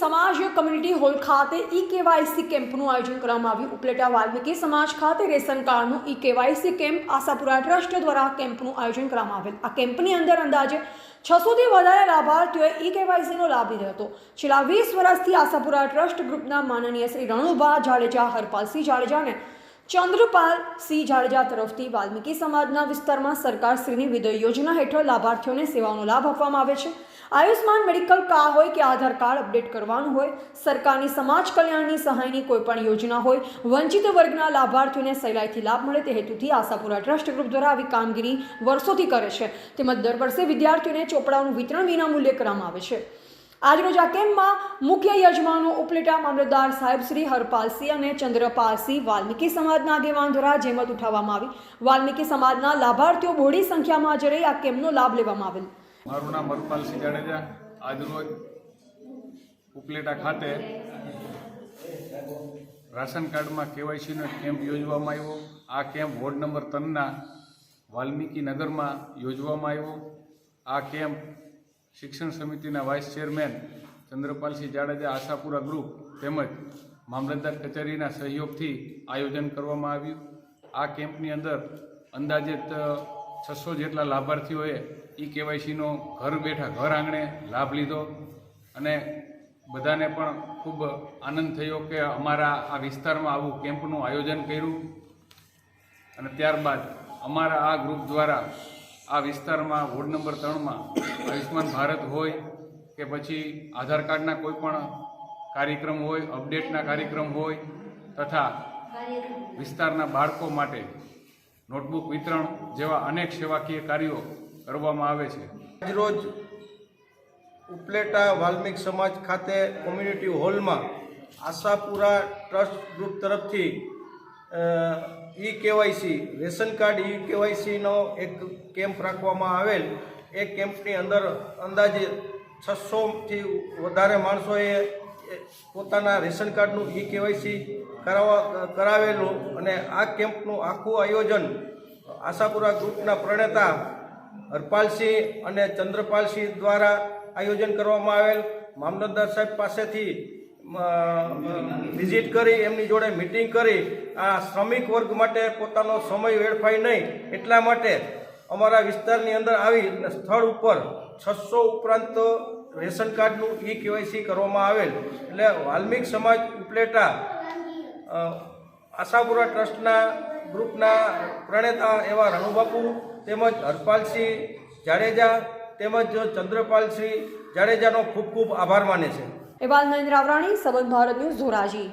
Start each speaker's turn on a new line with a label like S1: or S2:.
S1: સમાજ community hall ખાતે e KYC કેમ્પનું આયોજન કરવામાં આવ્યું. ઉપલેટા વાલ્મીકી સમાજ ખાતે રેશન કાર્ડનું e KYC camp Ashapura trust દ્વારા કેમ્પનું આયોજન કરવામાં આવેલ. આ કેમ્પની અંદર અંદાજે છસોથી વધારે લાભાર્થીઓએ ઈ કેવાયસીનો લાભ લીધો હતો. છેલ્લા વીસ વર્ષથી આશાપુરા ટ્રસ્ટ ગ્રુપના માનનીય શ્રી રણુભા જાડેજા, હરપાલસિંહ જાડેજાને ચંદ્રપાલ સિંહ જાડેજા તરફથી વાલ્મીકી સમાજના વિસ્તારમાં સરકારશ્રીની વિદય યોજના હેઠળ લાભાર્થીઓને સેવાનો લાભ આપવામાં આવે છે. આયુષ્માન મેડિકલ કાર્ડ હોય કે આધાર કાર્ડ અપડેટ કરવાનું હોય, સરકારની સમાજ કલ્યાણની સહાયની કોઈપણ યોજના હોય, વંચિત વર્ગના લાભાર્થીઓને સહેલાઈથી લાભ મળે તે હેતુથી આશાપુરા ટ્રસ્ટ ગ્રુપ દ્વારા આવી કામગીરી વર્ષોથી કરે છે. તેમજ દર વર્ષે વિદ્યાર્થીઓને ચોપડાઓનું વિતરણ વિનામૂલ્ય કરવામાં આવે છે. આજરોજ આ કેમ્પમાં મુખ્ય યજમાનો ઉપલેટા મામલતદાર સાહેબ શ્રી હરપાલસિંહ અને ચંદ્રપાલસિંહ વાલ્મીકી સમાજના આગેવાન દ્વારા જહેમત ઉઠાવવામાં આવી. વાલ્મીકી સમાજના લાભાર્થીઓ બહોળી સંખ્યામાં હાજર રહી આ કેમ્પનો લાભ લેવામાં આવેલ.
S2: મારું નામ હરપાલસિંહ જાડેજા આજરોજ ઉપલેટા ખાતે રાશન કાર્ડમાં કેવાયસીનો કેમ્પ યોજવામાં આવ્યો. આ કેમ્પ વોર્ડ નંબર ત્રણના વાલ્મીકી નગરમાં યોજવામાં આવ્યો. આ કેમ્પ શિક્ષણ સમિતિના vice chairman Chandrapalsinh Jadeja Ashapura group તેમજ મામલતદાર કચેરીના સહયોગથી આયોજન કરવામાં આવ્યું. આ કેમ્પની અંદર અંદાજિત છસો જેટલા લાભાર્થીઓએ ઈ કેવાયસીનો ઘર બેઠા ઘર આંગણે લાભ લીધો અને બધાને પણ ખૂબ આનંદ થયો કે અમારા આ વિસ્તારમાં આવું કેમ્પનું આયોજન કર્યું. અને ત્યારબાદ અમારા આ ગ્રુપ દ્વારા આ વિસ્તારમાં વોર્ડ નંબર ત્રણમાં આયુષ્માન ભારત હોય કે પછી આધાર કાર્ડના કોઈ પણ કાર્યક્રમ હોય, અપડેટના કાર્યક્રમ હોય તથા વિસ્તારના બાળકો માટે નોટબુક વિતરણ જેવા અનેક સેવાકીય કાર્યો કરવામાં આવે છે.
S3: આજરોજ ઉપલેટા વાલ્મીક સમાજ ખાતે કોમ્યુનિટી હોલમાં આશાપુરા ટ્રસ્ટ ગ્રુપ તરફથી e KYC ration card e કેવાયસીનો એક કેમ્પ રાખવામાં આવેલ. એ કેમ્પની અંદર અંદાજે છસોથી વધારે માણસોએ પોતાના રેશન કાર્ડનું ઈ કેવાયસી કરાવવા, કરાવેલું અને આ કેમ્પનું આખું આયોજન આશાપુરા ગ્રુપના પ્રણેતા હરપાલસિંહ અને ચંદ્રપાલસિંહ દ્વારા આયોજન કરવામાં આવેલ. મામલતદાર સાહેબ પાસેથી વિઝિટ કરી, એમની જોડે મિટિંગ કરી. આ શ્રમિક વર્ગ માટે પોતાનો સમય વેડફાય નહીં એટલા માટે અમારા વિસ્તારની અંદર આવી સ્થળ ઉપર છસો ઉપરાંત રેશન કાર્ડનું ઈ કેવાયસી કરવામાં આવેલ. એટલે વાલ્મિક સમાજ ઉપલેટા આશાપુરા ટ્રસ્ટના ગ્રુપના પ્રણેતા એવા રણુબાપુ તેમજ હરપાલસિંહ જાડેજા તેમજ ચંદ્રપાલસિંહ જાડેજાનો ખૂબ ખૂબ આભાર માને છે.
S1: એવા નરેન્દ્ર આવરાણી, સંબંધ ભારત ન્યૂઝ ધોરાજી.